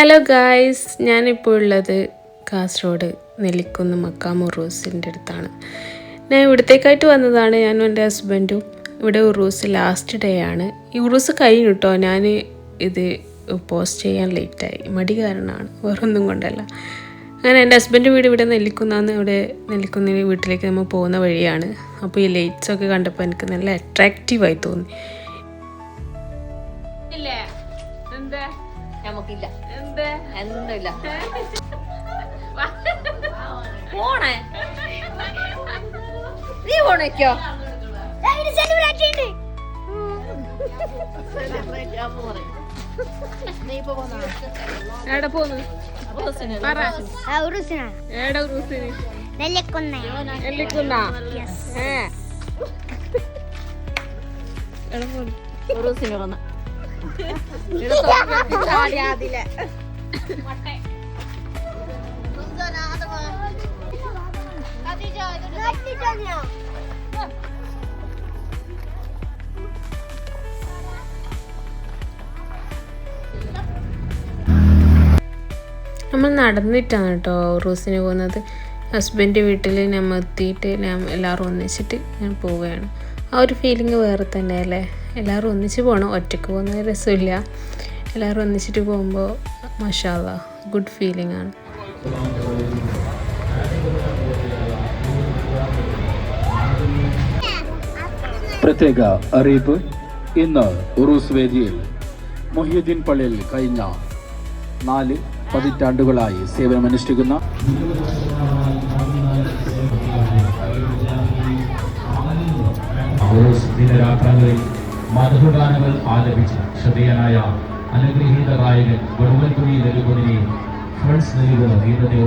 Hello guys ഞാനിപ്പോൾ ഉള്ളത് കാസർഗോഡ് നെല്ലിക്കുന്ന് മക്കാ ഉറൂസിന്റെ അടുത്താണ്. ഞാൻ ഇവിടത്തേക്കായിട്ട് വന്നതാണ്. ഞാനും എന്റെ ഹസ്ബൻഡും ഇവിടെ ഉറൂസ് ലാസ്റ്റ് ഡേ ആണ്. ഈ ഉറൂസ് കഴിഞ്ഞു കേട്ടോ ഞാൻ ഇത് പോസ്റ്റ് ചെയ്യാൻ ലേറ്റായി മടി കാരണമാണ്. വേറൊന്നും കൊണ്ടല്ല. അങ്ങനെ എന്റെ ഹസ്ബൻഡ് വീട് ഇവിടെ നെല്ലിക്കുന്നാന്ന് ഇവിടെ നെല്ലിക്കുന്നിന് വീട്ടിലേക്ക് നമ്മൾ പോകുന്ന വഴിയാണ്. അപ്പോൾ ഈ ലൈറ്റ്സ് ഒക്കെ കണ്ടപ്പോൾ എനിക്ക് നല്ല അട്രാക്റ്റീവായി തോന്നി. നമുക്കില്ല എന്തില്ല പോണേ. നീ പോണേക്കോ നീ ഇപ്പൊ പോന്നാ എവിടെ പോന്നു? എവിടെ ഉറൂസിന് നെല്ലിക്കുന്നേ. നെല്ലിക്കുന്ന? ഏ. എവിടെ പോന്നു? ഉറൂസിന് പോന്ന നമ്മൾ നടന്നിട്ടാണ് കേട്ടോ റൂസിന് പോകുന്നത്. ഹസ്ബൻഡ് വീട്ടിൽ ഞാൻ എത്തിയിട്ട് ഞാൻ എല്ലാവരും ഒന്നിച്ചിട്ട് ഞാൻ പോവുകയാണ്. ആ ഒരു ഫീലിംഗ് വേറെ തന്നെ അല്ലേ എല്ലാവരും ഒന്നിച്ച് പോകണം ഒറ്റയ്ക്ക് പോകുന്ന രസമില്ല. എല്ലാവരും ഒന്നിച്ചിട്ട് പോകുമ്പോൾ മഷാല ഗുഡ് ഫീലിംഗ് ആണ്. പ്രത്യേക അറിയിപ്പ് ഇന്ന് ഉറൂസ് വേദിയിൽ മൊഹ്യുദ്ദീൻ പള്ളിയിൽ കഴിഞ്ഞ നാല് പതിറ്റാണ്ടുകളായി സേവനമനുഷ്ഠിക്കുന്ന ഉറൂസ് ദിനരാത്രങ്ങളിൽ മധുഗാനങ്ങൾ ആലപിച്ച ശ്രദ്ധേയനായ അനുഗ്രഹീത ഗായകൻ വെറുവൻകുഴി നൽകുന്നതിനെയും ഫ്രണ്ട്സ് നൽകുന്ന ഇന്നത്തെ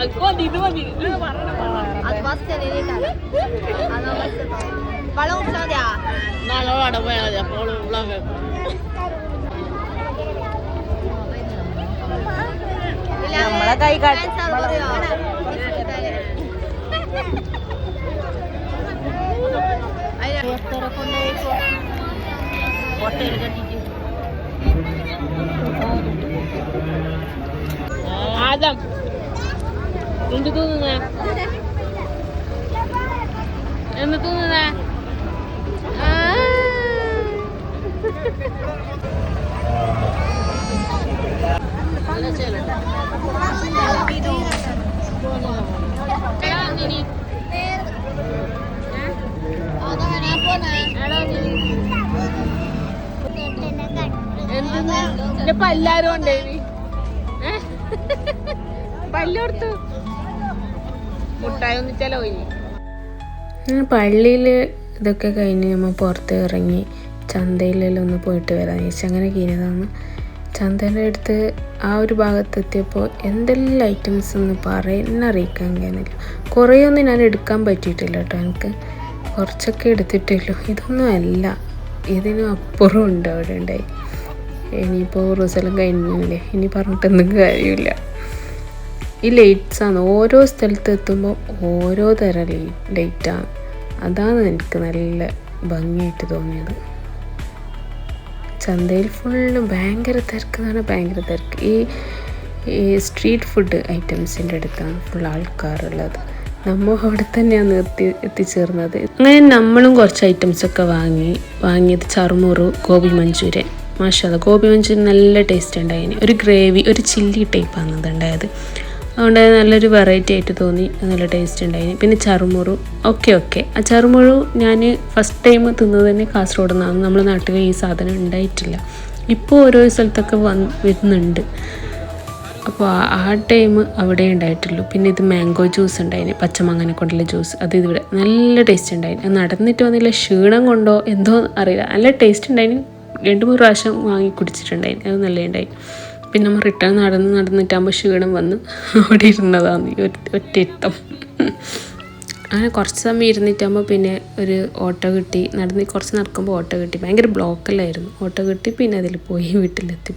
ഉറൂസ് വേദിയിൽ ആദരിക്കുന്നു അത് ബസ് വളം കുടിച്ചാ മതിയാ നമ്മളെ കൈ ആദം എന്ത് തോന്നുന്ന എന്ത് തോന്നുന്ന എന്റെ പല്ലാരും ഉണ്ടേനി. പല്ലോർത്തു. മുട്ടായി പള്ളിയിൽ ഇതൊക്കെ കഴിഞ്ഞ് നമ്മൾ പുറത്ത് ഇറങ്ങി ചന്തയിലെല്ലാം ഒന്ന് പോയിട്ട് വരാം. ചോദിച്ചു അങ്ങനെ കീഞ്ഞതാണ് ചന്തയുടെ അടുത്ത് ആ ഒരു ഭാഗത്തെത്തിയപ്പോൾ എന്തെല്ലാം ഐറ്റംസ് എന്ന് പറയുന്നറിയിക്കാൻ കഴിയുന്നില്ല. കുറേയൊന്നും ഞാൻ എടുക്കാൻ പറ്റിയിട്ടില്ല കേട്ടോ എനിക്ക്. കുറച്ചൊക്കെ എടുത്തിട്ടുള്ളൂ. ഇതൊന്നും അല്ല. ഇതിനും അപ്പുറം ഉണ്ട് അവിടെ ഉണ്ടായി. ഇനിയിപ്പോൾ റിസൾട്ടും കഴിഞ്ഞില്ലേ? ഇനി പറഞ്ഞിട്ടൊന്നും കാര്യമില്ല. ഈ ലൈറ്റ്സ് ആണ്. ഓരോ സ്ഥലത്ത് എത്തുമ്പോൾ ഓരോ തരം ലൈറ്റാണ് അതാണ് എനിക്ക് നല്ല ഭംഗിയായിട്ട് തോന്നിയത്. ചന്തയിൽ ഫുള്ള് ഭയങ്കര തിരക്ക് എന്ന് ഭയങ്കര തിരക്ക്. ഈ ഈ സ്ട്രീറ്റ് ഫുഡ് ഐറ്റംസിന്റെ അടുത്താണ് ഫുൾ ആൾക്കാരുള്ളത്. നമ്മൾ അവിടെ തന്നെയാണ് എത്തി എത്തിച്ചേർന്നത്. അങ്ങനെ നമ്മളും കുറച്ച് ഐറ്റംസൊക്കെ വാങ്ങി വാങ്ങിയത് ചറുമുറു ഗോപി മഞ്ചൂര്യൻ. മാഷാ ഗോപി മഞ്ചൂരി നല്ല ടേസ്റ്റ് ഉണ്ടായിന്. ഒരു ഗ്രേവി ഒരു ചില്ലി ടൈപ്പാണ് അതുണ്ടായത് അതുകൊണ്ട് നല്ലൊരു വെറൈറ്റി ആയിട്ട് തോന്നി നല്ല ടേസ്റ്റ് ഉണ്ടായിന്. പിന്നെ ചറുമുറു ഓക്കെ ഓക്കെ ആ ചറുമുറു ഞാൻ ഫസ്റ്റ് ടൈം തിന്നത് തന്നെ കാസർഗോഡ് നിന്നാണ്. നമ്മുടെ നാട്ടിൽ ഈ സാധനം ഉണ്ടായിട്ടില്ല. ഇപ്പോൾ ഓരോ സ്ഥലത്തൊക്കെ വന്ന് വരുന്നുണ്ട്. അപ്പോൾ ആ ടൈം അവിടെ ഉണ്ടായിട്ടുള്ളൂ. പിന്നെ ഇത് മാംഗോ ജ്യൂസ് ഉണ്ടായിന് പച്ചമാങ്ങനെ കൊണ്ടുള്ള ജ്യൂസ് അത് ഇതിവിടെ നല്ല ടേസ്റ്റ് ഉണ്ടായിന്. നടന്നിട്ട് വന്നില്ല ക്ഷീണം കൊണ്ടോ എന്തോ അറിയില്ല. നല്ല ടേസ്റ്റ് ഉണ്ടായിന്. രണ്ട് മൂന്ന് പ്രാവശ്യം വാങ്ങി കുടിച്ചിട്ടുണ്ടായി അത് നല്ല ഉണ്ടായി പിന്നെ നമ്മൾ റിട്ടേൺ നടന്ന് നടന്നിട്ടാകുമ്പോൾ ക്ഷീണം വന്ന് അവിടെ ഇരുന്നതാന്ന് ഈ ഒറ്റ ഒറ്റയിരുത്തം അങ്ങനെ കുറച്ച് സമയം ഇരുന്നിട്ടാകുമ്പോൾ പിന്നെ ഒരു ഓട്ടോ കിട്ടി. നടന്ന് കുറച്ച് നടക്കുമ്പോൾ ഓട്ടോ കിട്ടി. ഭയങ്കര ബ്ലോക്കല്ലായിരുന്നു ഓട്ടോ കിട്ടി പിന്നെ അതിൽ പോയി വീട്ടിലെത്തി.